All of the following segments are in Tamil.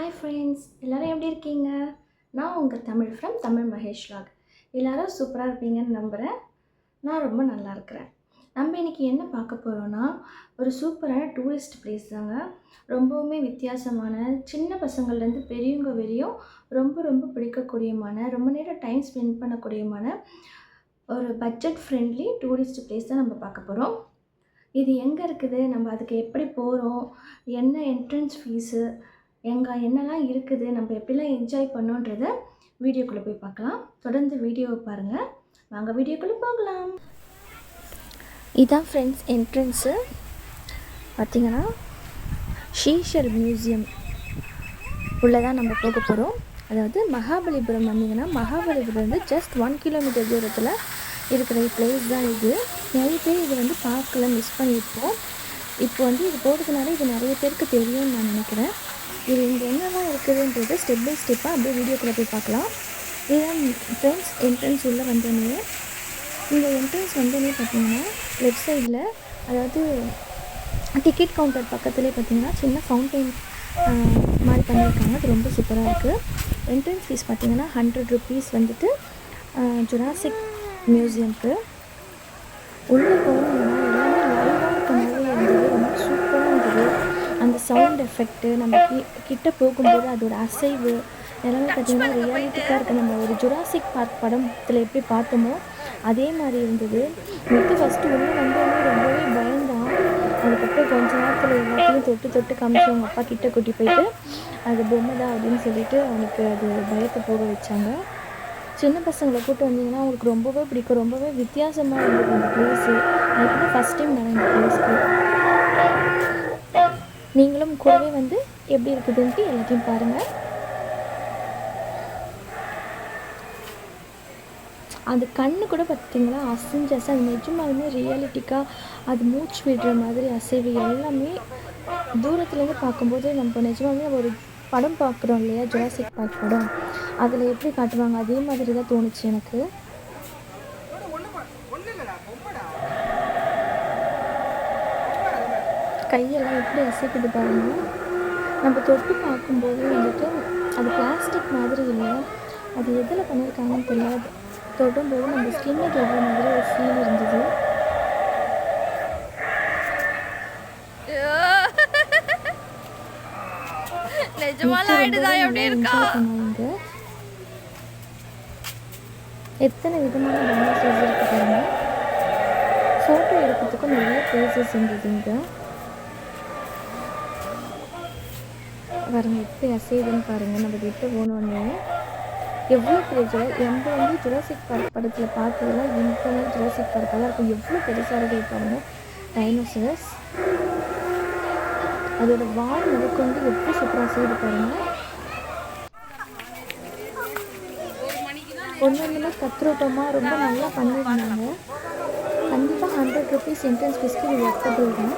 ஹாய் ஃப்ரெண்ட்ஸ் எல்லோரும் எப்படி இருக்கீங்க? நான் உங்கள் தமிழ் ஃப்ரம் தமிழ் மகேஷ் லாக் எல்லோரும் சூப்பராக இருப்பீங்கன்னு நம்புகிறேன் நான் ரொம்ப நல்லா இருக்கிறேன். நம்ம இன்றைக்கி என்ன பார்க்க போகிறோன்னா ஒரு சூப்பரான டூரிஸ்ட் பிளேஸ் தாங்க. ரொம்பவுமே வித்தியாசமான சின்ன பசங்கள்லேருந்து பெரியவங்க வரையும் ரொம்ப ரொம்ப பிடிக்கக்கூடியமான ரொம்ப நேரம் டைம் ஸ்பெண்ட் பண்ணக்கூடியமான ஒரு பட்ஜெட் ஃப்ரெண்ட்லி டூரிஸ்ட் பிளேஸ் தான் நம்ம பார்க்க போகிறோம் இது எங்கே இருக்குது? நம்ம அதுக்கு எப்படி போகிறோம் என்ன என்ட்ரன்ஸ் ஃபீஸு எங்கே என்னெல்லாம் இருக்குது நம்ம எப்படிலாம் என்ஜாய் பண்ணோன்றத வீடியோக்குள்ளே போய் பார்க்கலாம். தொடர்ந்து வீடியோவை பாருங்கள் வாங்க வீடியோக்குள்ளே போகலாம். இதான் ஃப்ரெண்ட்ஸ் என்ட்ரன்ஸு பார்த்தீங்கன்னா ஷீஷர் மியூசியம் உள்ளே தான் நம்ம போக போகிறோம் அதாவது மகாபலிபுரம் வந்தீங்கன்னா மகாபலிபுரம் வந்து ஜஸ்ட் ஒன் கிலோமீட்டர் தூரத்தில் இருக்கிற பிளேஸ் தான் இது. நிறைய பேர் இது வந்து பார்க்கல மிஸ் பண்ணியிருப்போம். இப்போ வந்து இது போகிறதுனால இது நிறைய பேருக்கு தெரியும்னு நான் நினைக்கிறேன். இது இங்கே என்னெல்லாம் இருக்குதுன்றது ஸ்டெப் பை ஸ்டெப்பாக அப்படியே வீடியோக்குள்ளே போய் பார்க்கலாம். இதுதான் ஃப்ரெண்ட்ஸ் என்ட்ரன்ஸ் உள்ளே வந்தோடனே இந்த என்ட்ரன்ஸ் வந்தோடனே பார்த்தீங்கன்னா லெஃப்ட் சைடில் அதாவது டிக்கெட் கவுண்டர் பக்கத்துலேயே பார்த்தீங்கன்னா சின்ன ஃபவுண்டைன் மாதிரி பண்ணியிருக்காங்க. அது ரொம்ப சூப்பராக இருக்குது என்ட்ரன்ஸ் ஃபீஸ் பார்த்தீங்கன்னா ஹண்ட்ரட் ருபீஸ் வந்துட்டு ஜுராசிக் மியூசியம்க்கு உள்ளே போகணும்னா எல்லாமே லைவாக இருக்க மாதிரி இருந்தது ரொம்ப சூப்பராக இருந்தது அந்த சவுண்ட் எஃபெக்ட்டு நம்ம கி கிட்ட போகும்போது அதோட அசைவு எல்லாமே பார்த்திங்கன்னா ரியாலிட்டிக்காக இருக்குது நம்ம ஒரு ஜுராசிக் பார்க் படத்தில் எப்படி பார்த்தோமோ அதே மாதிரி இருந்தது. நெட்டு ஃபஸ்ட்டு உள்ளே வந்தோடனே ரொம்பவே பயந்தான். அதுக்கப்புறம் கொஞ்ச நேரத்தில் எல்லாத்தையும் தொட்டு தொட்டு காமிச்சு அவங்க அப்பா கிட்ட கூட்டி போயிட்டு அது பொம்மை தான் அப்படின்னு சொல்லிட்டு அவனுக்கு அது பயத்தை போக வச்சாங்க. சின்ன பசங்களை கூப்பிட்டு வந்தீங்கன்னா அவங்களுக்கு ரொம்பவே பிடிக்கும். ரொம்பவே வித்தியாசமாக இருந்தது அந்த பிளேஸு எனக்கு ஃபஸ்ட் டைம் நான் இந்த பிளேஸ்க்கு நீங்களும் கூடவே வந்து எப்படி இருக்குதுன்ட்டு எல்லாத்தையும் பாருங்கள் அது கண்ணு கூட பார்த்திங்களா அசைஞ்சு அசை அது நிஜமாலுமே ரியாலிட்டிக்காக அது மூச்சு விடுற மாதிரி அசைவு. எல்லாமே தூரத்துலேருந்து பார்க்கும்போது நம்ம நிஜமாலுமே ஒரு படம் பார்க்குறோம் இல்லையா? ஜுராசிக் பார்க் படம். அதில் எப்படி காட்டுவாங்க? அதே மாதிரி தான் தோணுச்சு எனக்கு. கையெல்லாம் எப்படி அசைக்குது பாருங்க. நம்ம தொட்டு பார்க்கும்போது வந்துட்டு அது பிளாஸ்டிக் மாதிரி இல்லை. அது எதில் பண்ணியிருக்காங்கன்னு தெரியாது. தொடும்போது நம்ம ஸ்கின்னை தொடுற மாதிரி ஒரு ஃபீல் இருந்தது. எத்தனை விதமான டைனோசர்ஸ் இருக்கு பாருங்க. ஃபோட்டோ எடுக்கிறதுக்கும் நிறைய பிளேசஸ் இருந்தது இங்கே. பாருங்க எப்படி அசையுதுன்னு பாருங்க. நம்ம கிட்ட போனோடனே எவ்வளோ பெரிய ஜுரா நம்ம வந்து ஜுராசிக் பார்க் படத்தில் பார்த்ததெல்லாம் இன்டர்னல் ஜுராசிக் பார்க்காக இருக்கும். எவ்வளோ பெருசாக இருக்கு பாருங்கள் டைனோசரஸ் அதோட வால் முதற்கொண்டு எப்படி சூப்பராக அசையுது பாருங்கள் ஒன்று ஒன்றுமே கத்ரோட்டமாக ரொம்ப நல்லா பண்ணியிருந்தாங்க. கண்டிப்பாக ஹண்ட்ரட் ருபீஸ் என்ட்ரன்ஸ் ஃபீஸ்க்கு இது ஒர்த்தபிள் தான்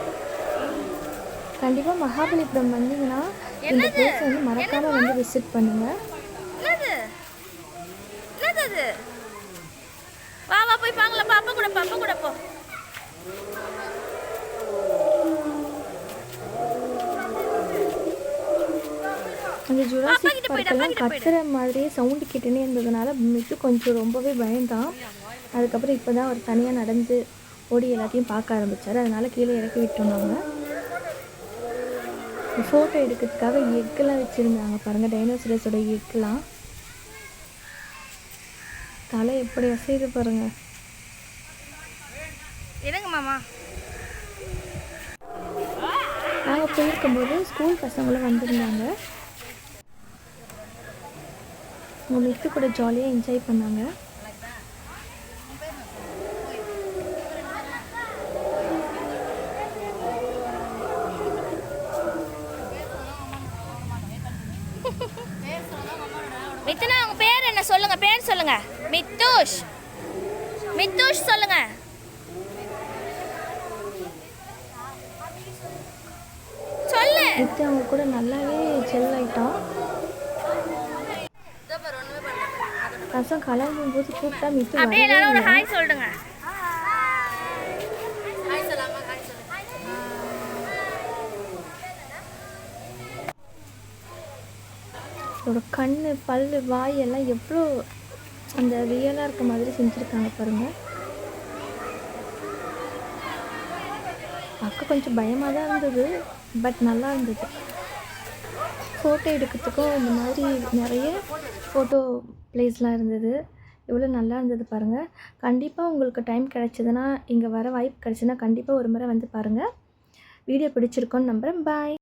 கண்டிப்பாக மகாபலிபுரம் வந்தீங்கன்னா இந்த பிளேஸ் வந்து மறக்காமல் வந்து விசிட் பண்ணுங்கள் வா வா போய் பாங்களா பாப்பா கூட பாப்பா கூட போ. அந்த ஜுராசிக் பார்க்கெல்லாம் கத்துற மாதிரியே சவுண்டு கேட்டுனே இருந்ததுனால மிட்டு கொஞ்சம் ரொம்பவே பயந்தான். அதுக்கப்புறம் இப்போ தான் அவர் தனியாக நடந்து ஓடி எல்லாத்தையும் பார்க்க ஆரம்பித்தார் அதனால கீழே இறக்கி விட்டோம் நாங்கள் ஃபோட்டோ எடுக்கிறதுக்காக எக்கெல்லாம் வச்சுருந்தாங்க பாருங்கள் டைனோசரஸோட எக்கெல்லாம். தலை எப்படி அசைது பாருங்க. இருங்க மாமா? நாங்கள் போயிருக்கும்போது ஸ்கூல் பசங்களும் வந்திருந்தாங்க. அவங்க மித்து கூட ஜாலியாக என்ஜாய் பண்ணாங்க. மித்துனா உங்க பேர் என்ன? சொல்லுங்க பேர் சொல்லுங்க. மித்துஷ். மித்துஷ் சொல்லுங்க. சொல்லு. மித்து அவங்க கூட நல்லாவே செல் ஆயிட்டான் ரசம் கலங்கும் போது கூப்பிட்டா மித்து அப்படியே எல்லாரும் ஒரு. ஹாய் சொல்லுங்க. இதோட கண் பல் வாய் எல்லாம் எவ்வளோ அந்த ரியலாக இருக்க மாதிரி செஞ்சுருக்காங்க பாருங்கள் பார்க்க கொஞ்சம் பயமாக தான் இருந்தது பட் நல்லா இருந்தது. ஃபோட்டோ எடுக்கிறதுக்கும் இந்த மாதிரி நிறைய ஃபோட்டோ பிளேஸ்லாம் இருந்தது. எவ்வளோ நல்லா இருந்தது பாருங்கள் கண்டிப்பாக உங்களுக்கு டைம் கிடச்சிதுன்னா இங்கே வர வாய்ப்பு கிடச்சிதுன்னா கண்டிப்பாக ஒரு முறை வந்து பாருங்கள் வீடியோ பிடிச்சிருக்கோன்னு நம்புகிறேன் பாய்